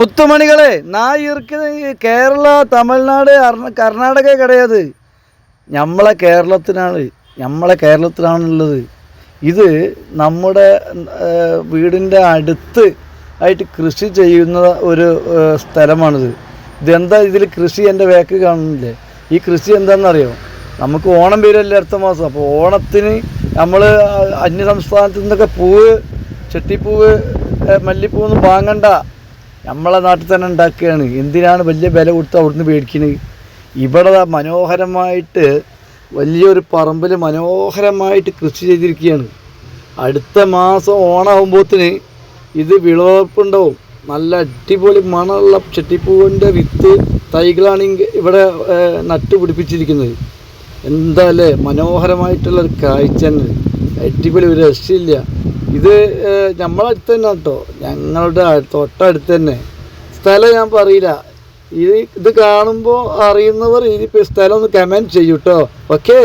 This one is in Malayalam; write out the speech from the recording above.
മുത്തുമണികളെ நான் இருக்கிறது കേരള തമിഴ്നാട് അർണ- കർണാടക കിടയത് നമ്മളെ കേരളത്തിനാണ് നമ്മളെ കേരളത്തിലാണുള്ളത് ഇത് നമ്മുടെ ഏഹ്, വീടിൻ്റെ അടുത്ത് ആയിട്ട് കൃഷി ചെയ്യുന്ന ഒരു ഏഹ്, സ്ഥലമാണിത് ഇതെന്താ ഇതിൽ കൃഷി എൻ്റെ വേക്ക് കാണുന്നില്ലേ ഈ കൃഷി എന്താണെന്നറിയോ നമുക്ക് ഓണം വരുമല്ലേ അടുത്ത മാസം അപ്പോൾ ഓണത്തിന് നമ്മൾ അന്യ സംസ്ഥാനത്തു നിന്നൊക്കെ പൂവ് ചെട്ടിപ്പൂവ് ഏഹ്, മല്ലിപ്പൂവൊന്നും വാങ്ങണ്ട നമ്മളെ നാട്ടിൽ തന്നെ ഉണ്ടാക്കുകയാണ് എന്തിനാണ് വലിയ വില കൊടുത്ത് അവിടുന്ന് മേടിക്കുന്നത് ഇവിടെ മനോഹരമായിട്ട് വലിയൊരു പറമ്പിൽ മനോഹരമായിട്ട് കൃഷി ചെയ്തിരിക്കുകയാണ്. അടുത്ത മാസം ഓണാകുമ്പോത്തിന് ഇത് വിളവെടുപ്പുണ്ടാവും. നല്ല അടിപൊളി മണമുള്ള ചെട്ടിപ്പൂവിന്റെ വിത്ത് തൈകളാണ് ഇവിടെ ഏഹ്, നട്ടു പിടിപ്പിച്ചിരിക്കുന്നത്. എന്താ അല്ലേ? മനോഹരമായിട്ടുള്ളൊരു കാഴ്ച തന്നെ അടിപൊളി ഒരു രക്ഷയില്ല. ഇത് നമ്മളടുത്ത് തന്നെ കേട്ടോ. ഞങ്ങളുടെ തൊട്ടടുത്ത് തന്നെ. സ്ഥലം ഞാൻ പറയില്ല. ഇത് ഇത് കാണുമ്പോൾ അറിയുന്നവർ ഈ സ്ഥലം ഒന്ന് കമന്റ് ചെയ്യൂട്ടോ ഓക്കേ